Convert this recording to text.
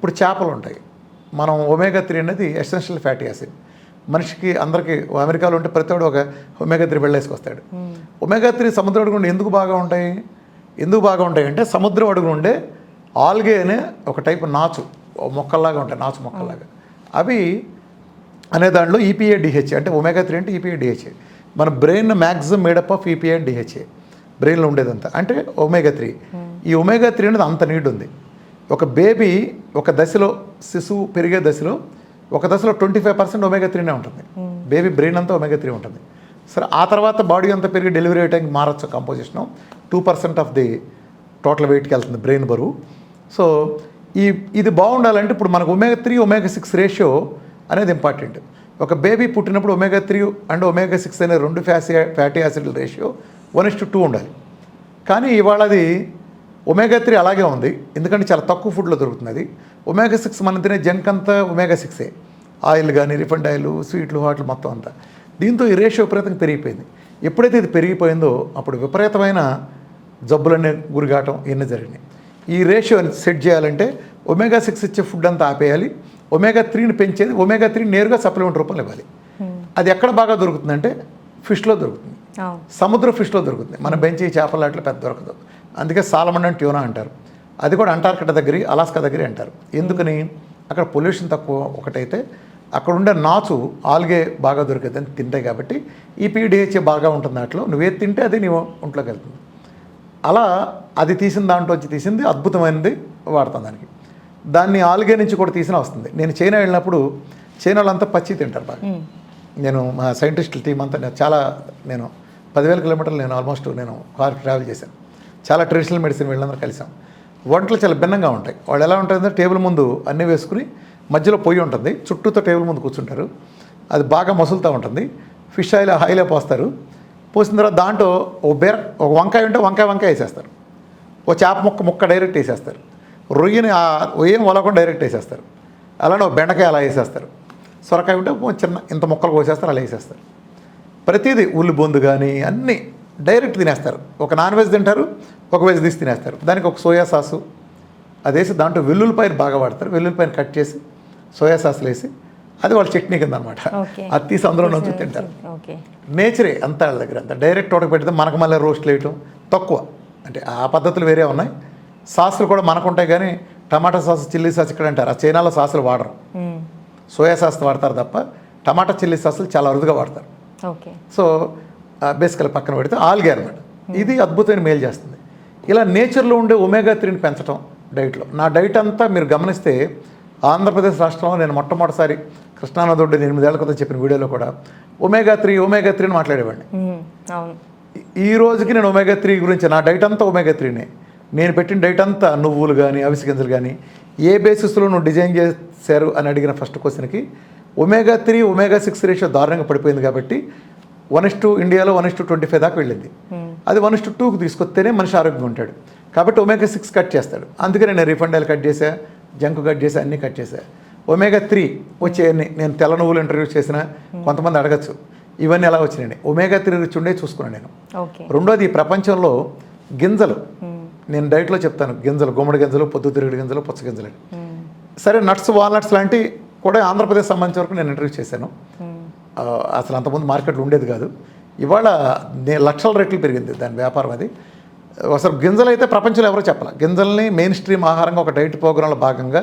ఇప్పుడు చేపలు ఉంటాయి. మనం ఒమేగా త్రీ అనేది ఎసెన్షియల్ ఫ్యాటీ యాసిడ్ మనిషికి అందరికీ అమెరికాలో ఉంటే ప్రతి ఒక్కడు ఒక ఒమేగా త్రీ వెళ్ళేసుకొస్తాడు ఒమేగా త్రీ సముద్రం అడుగుండి ఎందుకు బాగా ఉంటాయి? ఎందుకు బాగా ఉంటాయి అంటే సముద్రం అడుగు ఉండే ఆల్గే అనే ఒక టైపు నాచు మొక్కల్లాగా ఉంటాయి నాచు మొక్కల్లాగా. అవి అనే దాంట్లో E ఈపీఏ డిహెచ్ఏ అంటే ఒమేగా త్రీ అంటే E ఈపీఏ డిహెచ్ఏ మన brain maximum made up of EPA and DHA బ్రెయిన్లో ఉండేదంతా. అంటే ఒమేగా త్రీ ఈ ఒమేగా త్రీ అనేది అంత నీడ్ ఉంది. ఒక బేబీ ఒక దశలో శిశువు పెరిగే దశలో ఒక దశలో ట్వంటీ ఫైవ్ పర్సెంట్ ఒమేగా త్రీనే ఉంటుంది. బేబీ బ్రెయిన్ అంతా ఒమేగా త్రీ ఉంటుంది. సరే ఆ తర్వాత బాడీ అంతా పెరిగి డెలివరీ అయ్యడానికి మారచ్చు composition two percent of the total వెయిట్కి వెళ్తుంది బ్రెయిన్ బరువు. సో ఈ ఇది బాగుండాలంటే ఇప్పుడు మనకు omega three omega six ratio అనేది ఇంపార్టెంట్ ఒక బేబీ పుట్టినప్పుడు omega three and omega six అనే రెండు ఫ్యాసి fatty acid ratio one is to two ఉండాలి. కానీ ఇవాళ అది ఒమేగా త్రీ అలాగే ఉంది. ఎందుకంటే చాలా తక్కువ ఫుడ్లో దొరుకుతుంది అది. ఒమేగా సిక్స్ మనం తినే జంక్ అంతా ఒమేగా సిక్సే. ఆయిల్ కానీ రిఫండ్ ఆయిల్ స్వీట్లు హాట్లు మొత్తం అంతా. దీంతో ఈ రేషియో విపరీతంగా పెరిగిపోయింది. ఎప్పుడైతే ఇది పెరిగిపోయిందో అప్పుడు విపరీతమైన జబ్బులన్నీ గురిగాటం ఇవన్నీ జరిగినాయి. ఈ రేషియో సెట్ చేయాలంటే ఒమేగా సిక్స్ ఇచ్చే ఫుడ్ అంతా ఆపేయాలి. ఒమేగా త్రీని పెంచేది ఒమేగా త్రీ నేరుగా సప్లిమెంట్ రూపంలో ఇవ్వాలి. అది ఎక్కడ బాగా దొరుకుతుందంటే ఫిష్లో దొరుకుతుంది. సముద్ర ఫిష్లో దొరుకుతుంది. మన బెంచి చేపలు అట్లా పెద్ద దొరకదు. అందుకే సాలమన్ అండ్ ట్యూనా అంటారు. అది కూడా అంటార్కిటా దగ్గర అలాస్కా దగ్గర అంటారు. ఎందుకని? అక్కడ పొల్యూషన్ తక్కువ ఒకటైతే అక్కడ ఉండే నాచు ఆల్గే బాగా దొరికిందని తింటాయి కాబట్టి ఈ పీడిహెచ్ఏ బాగా ఉంటుంది దాంట్లో. నువ్వేది తింటే అది నీ ఒంట్లోకి వెళ్తుంది. అలా అది తీసిన దాంట్లో వచ్చి తీసింది అద్భుతమైనది వాడతాం దానికి. దాన్ని ఆల్గే నుంచి కూడా తీసిన వస్తుంది. నేను చైనా వెళ్ళినప్పుడు చైనా వాళ్ళంతా పచ్చి తింటారు బాగా. నేను మా సైంటిస్టుల టీం అంతా నేను చాలా నేను పదివేల కిలోమీటర్లు నేను ఆల్మోస్ట్ నేను కార్ ట్రావెల్ చేశాను. చాలా ట్రెడిషనల్ మెడిసిన్ వీళ్ళందరూ కలిసాం. వంటలు చాలా భిన్నంగా ఉంటాయి. వాళ్ళు ఎలా ఉంటుందంటే టేబుల్ ముందు అన్నీ వేసుకుని మధ్యలో పొయ్యి ఉంటుంది. చుట్టూతో టేబుల్ ముందు కూర్చుంటారు. అది బాగా మసులుతూ ఉంటుంది. ఫిష్ ఆయిల్ ఆయిలే పోస్తారు. పోసిన తర్వాత దాంట్లో ఒక బెర ఒక వంకాయ ఉంటే వంకాయ వంకాయ వేసేస్తారు. ఓ చేప ముక్క ముక్క డైరెక్ట్ వేసేస్తారు. రొయ్యని ఆ ఏం వలకుండా డైరెక్ట్ వేసేస్తారు. అలానే ఒక బెండకాయ అలా వేసేస్తారు. సొరకాయ ఉంటే చిన్న ఇంత ముక్కలు కోసేస్తారు అలా వేసేస్తారు. ప్రతిదీ ఉల్లి బొందు కానీ అన్నీ డైరెక్ట్ తినేస్తారు. ఒక నాన్ వెజ్ తింటారు ఒక వెజ్ తీసి తినేస్తారు. దానికి ఒక సోయా సాసు. అది వేసి దాంట్లో వెల్లుల్లిపాయలు బాగా వాడతారు. వెల్లుల్లిపాయలు కట్ చేసి సోయా సాసులు వేసి అది వాళ్ళ చట్నీ కింద అనమాట. అది తీసి అందులో నుంచి తింటారు. నేచరే అంతా వాళ్ళ దగ్గర అంతా. డైరెక్ట్ ఉడక పెడితే మనకు మళ్ళీ రోస్ట్లు వేయటం తక్కువ. అంటే ఆ పద్ధతులు వేరే ఉన్నాయి. సాసులు కూడా మనకు ఉంటాయి కానీ టమాటా సాస్ చిల్లీ సాస్ ఇక్కడ అంటారు. ఆ చైనాలో సాసులు వాడరు. సోయా సాస్ వాడతారు తప్ప టమాటా చిల్లీ సాసులు చాలా అరుదుగా వాడతారు. ఓకే. సో బేసికల్ పక్కన పెడితే ఆల్గే అనమాట ఇది అద్భుతమైన మేలు చేస్తుంది. ఇలా నేచర్లో ఉండే ఒమేగా త్రీని పెంచడం డైట్లో. నా డైట్ అంతా మీరు గమనిస్తే ఆంధ్రప్రదేశ్ రాష్ట్రంలో నేను మొట్టమొదటిసారి కృష్ణానది ఒడ్డు ఎనిమిదేళ్ళ క్రితం చెప్పిన వీడియోలో కూడా ఒమేగా త్రీ ఒమేగా త్రీని మాట్లాడేవాడిని. ఈ రోజుకి నేను ఒమేగా త్రీ గురించి నా డైట్ అంతా ఒమేగా త్రీనే. నేను పెట్టిన డైట్ అంతా నువ్వులు కానీ అవిసి గింజలు కానీ ఏ బేసిస్లో నువ్వు డిజైన్ చేశారు అని అడిగిన ఫస్ట్ క్వశ్చన్కి omega three omega six ratio దారుణంగా పడిపోయింది కాబట్టి వన్ ఇస్ టూ ఇండియాలో one is to twenty five దాకా వెళ్ళింది. అది వన్ టూ టూకి తీసుకొస్తేనే మనిషి ఆరోగ్యంగా ఉంటాడు. కాబట్టి ఒమేగా సిక్స్ కట్ చేస్తాడు. అందుకనే నేను రిఫండ్ ఆయిల్ కట్ చేసా జంక్ కట్ చేసా అన్నీ కట్ చేసా ఒమేగా త్రీ వచ్చే నేను తెల్ల నువ్వులు ఇంటర్వ్యూ చేసిన కొంతమంది అడగచ్చు. ఇవన్నీ ఎలా వచ్చినాయి ఒమేగా త్రీ రుచి ఉండే చూసుకున్నాను నేను. రెండోది ఈ ప్రపంచంలో గింజలు. నేను డైట్లో చెప్తాను గింజలు గుమ్మడి గింజలు పొద్దుతిరుగుడు గింజలు పుచ్చ గింజలు. అని. సరే నట్స్ వాల్నట్స్ లాంటి కూడా ఆంధ్రప్రదేశ్ సంబంధించిన వరకు నేను ఇంటర్వ్యూ చేశాను. అసలు అంతకుముందు మార్కెట్లో ఉండేది కాదు. ఇవాళ లక్షల రెట్లు పెరిగింది దాని వ్యాపారం అది. అసలు గింజలు అయితే ప్రపంచంలో ఎవరో చెప్పాలి? గింజల్ని మెయిన్ స్ట్రీమ్ ఆహారంగా ఒక డైట్ ప్రోగ్రాంలో భాగంగా